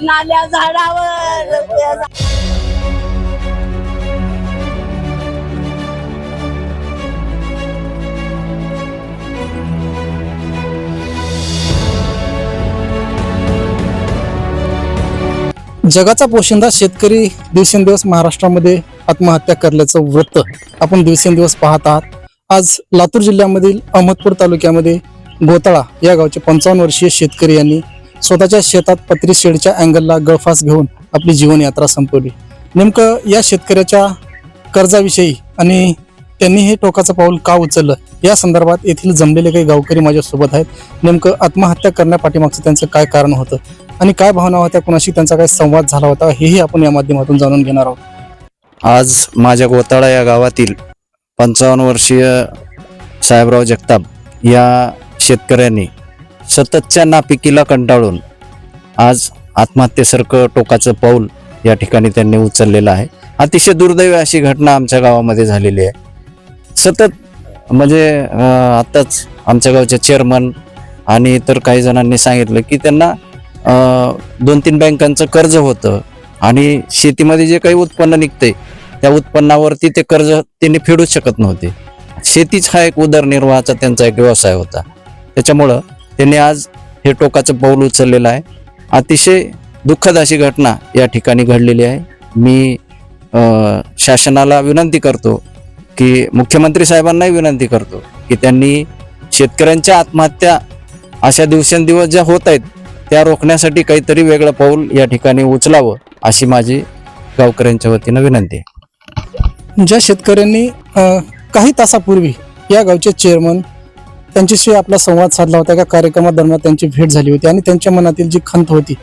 नाल्या झाडावर जगाचा पोशिंदा शेतकरी दिवसेंदिवस महाराष्ट्रामध्ये आत्महत्या करण्याचं वृत्त आपण दिवसेंदिवस पाहत आहात. आज लातूर जिल्ह्यामधील अहमदपूर तालुक्यामध्ये गोताळा या गावचे पंचावन्न वर्षीय शेतकरी यांनी स्वतःच्या शेतात पत्री शेडच्या अँगलला गळफास घेऊन आपली जीवनयात्रा संपवली. नेमकं या शेतकऱ्याच्या कर्जाविषयी आणि त्यांनी हे टोकाचं पाऊल का उचललं या संदर्भात येथील जमलेले काही गावकरी माझ्यासोबत आहेत. नेमकं आत्महत्या करण्यापाठीमागचं त्यांचं काय कारण होतं आणि काय भावना होत्या कुणाशी त्यांचा काय संवाद झाला होता हेही आपण या माध्यमातून जाणून घेणार आहोत. आज माझ्या गोताळा या गावातील पंचावन्न वर्षीय साहेबराव जगताप या शेतकऱ्यांनी सततच्या नापिकीला कंटाळून आज आत्महत्येसारखं टोकाचं पाऊल या ठिकाणी त्यांनी उचललेलं आहे. अतिशय दुर्दैवी अशी घटना आमच्या गावामध्ये झालेली आहे. सतत म्हणजे आत्ताच आमच्या गावच्या चेअरमन आणि इतर काही जणांनी सांगितलं की त्यांना दोन तीन बँकांचं कर्ज होतं आणि शेतीमध्ये जे काही उत्पन्न निघते त्या उत्पन्नावरती ते कर्ज त्यांनी फेडूच शकत नव्हते. शेतीच हा एक उदरनिर्वाहाचा त्यांचा एक व्यवसाय होता. त्याच्यामुळं त्यांनी आज हे टोकाचं पाऊल उचललेलं आहे. अतिशय दुःखद अशी घटना या ठिकाणी घडलेली आहे. मी शासनाला विनंती करतो की मुख्यमंत्री साहेबांनाही विनंती करतो की त्यांनी शेतकऱ्यांच्या आत्महत्या अशा दिवसेंदिवस ज्या होत आहेत त्या रोखण्यासाठी काहीतरी वेगळं पाऊल या ठिकाणी उचलावं अशी माझी गावकऱ्यांच्या वतीनं विनंती आहे. ज्या शेतकऱ्यांनी काही तासापूर्वी या गावचे चेअरमन त्यांच्याशी आपला संवाद साधला होता. एका कार्यक्रमादरम्यान त्यांची भेट झाली होती आणि त्यांच्या मनातील जी खंत होती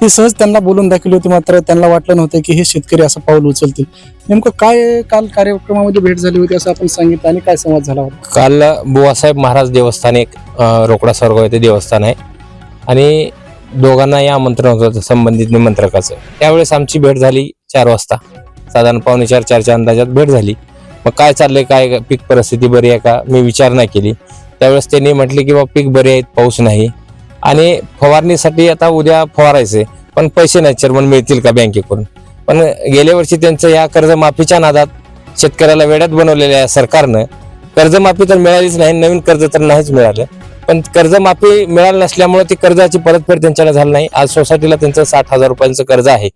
ती सहज त्यांना बोलून दाखवली होती. मात्र त्यांना वाटलं नव्हतं की हे शेतकरी असं पाऊल उचलतील. नेमकं काय काल कार्यक्रमामध्ये भेट झाली होती असं आपण सांगितलं आणि काय संवाद झाला होता? काल बुवासाहेब महाराज देवस्थान एक रोकडा स्वर्ग येथे देवस्थान आहे. आणि दोघांना या आमंत्रण होतं संबंधित निमंत्रकाचं. त्यावेळेस आमची भेट झाली चार वाजता. साधारण पावणे चार चारच्या अंदाजात भेट झाली. मग काय चाललंय काय पीक परिस्थिती बरी आहे का? मी विचार नाही केली. त्यावेळेस त्यांनी म्हटले की बा पीक बरे आहेत पाऊस नाही. आणि फवारणीसाठी आता उद्या फवारायचे पण पैसे नाही चेअरमन मिळतील का बँकेकडून? पण गेल्या वर्षी त्यांचं या कर्जमाफीच्या नादात शेतकऱ्याला वेड्यात बनवलेल्या आहे सरकारनं कर्जमाफी तर मिळालीच नाही नवीन कर्ज तर नाहीच मिळालं. पण कर्जमाफी मिळाली नसल्यामुळे ती कर्जाची परतफेड त्यांच्याला झाली नाही. आज सोसायटीला त्यांचं साठ हजार रुपयांचं कर्ज आहे.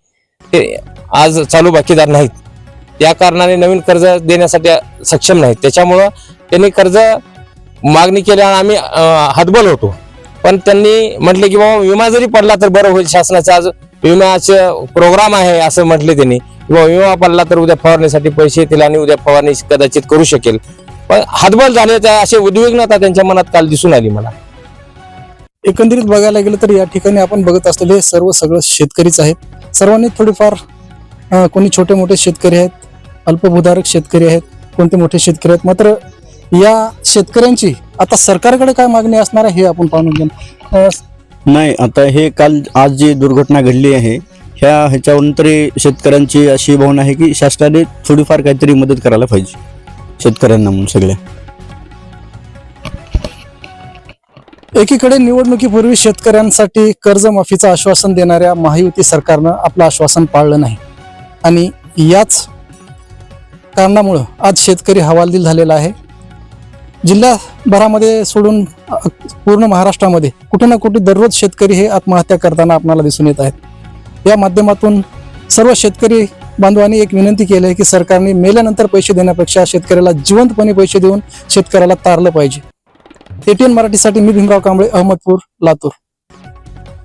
ते आज चालू बाकीदार नाहीत. या कारणाने नवीन कर्ज देण्यासाठी सक्षम नाहीत. त्याच्यामुळं त्यांनी कर्ज मागणी केल्यावर आम्ही हातबल होतो. पण त्यांनी म्हटले की बाबा विमा जरी पडला तर बरं होईल शासनाचा. आज विम्याचे प्रोग्राम आहे असं म्हटले त्यांनी. किंवा विमा पडला तर उद्या फवारणीसाठी पैसे येतील आणि उद्या फवारणी कदाचित करू शकेल. पण हातबल झाले त्या असे उद्विग्नता त्यांच्या मनात काल दिसून आली मला. एकंदरीत बघायला गेलं तर या ठिकाणी आपण बघत असलेले सर्व सगळं शेतकरीच आहेत. सर्वांनी थोडीफार कोणी छोटे मोठे शेतकरी आहेत अल्पभूधारक शेतकरी आहेत कोणते मोठे शेतकरी आहेत. मात्र या शेतकऱ्यांची आता सरकारकडे काय मागणी असणार आहे हे आपण पाहून घेऊ नाही आता हे काल आज जी दुर्घटना घडली आहे ह्या ह्याच्यावरून तरी शेतकऱ्यांची अशी भावना आहे की शासनाने थोडीफार काहीतरी मदत करायला पाहिजे शेतकऱ्यांना म्हणून सगळ्या. एकीकडे निवडणुकीपूर्वी शेतकऱ्यांसाठी कर्जमाफीचं आश्वासन देणाऱ्या महायुती सरकारनं आपलं आश्वासन पाळलं नाही. आणि याच कारणामुळं आज शेतकरी हवालदिल झालेला आहे. जिल्ह्याभरामध्ये सोडून पूर्ण महाराष्ट्रामध्ये कुठे ना कुठे दररोज शेतकरी हे आत्महत्या करताना आपल्याला दिसून येत आहेत. या माध्यमातून सर्व शेतकरी बांधवांनी एक विनंती केली आहे की सरकारने मेल्यानंतर पैसे देण्यापेक्षा शेतकऱ्याला जिवंतपणे पैसे देऊन शेतकऱ्याला तारलं पाहिजे. एटीएन मराठीसाठी मी भीमराव कांबळे अहमदपूर लातूर.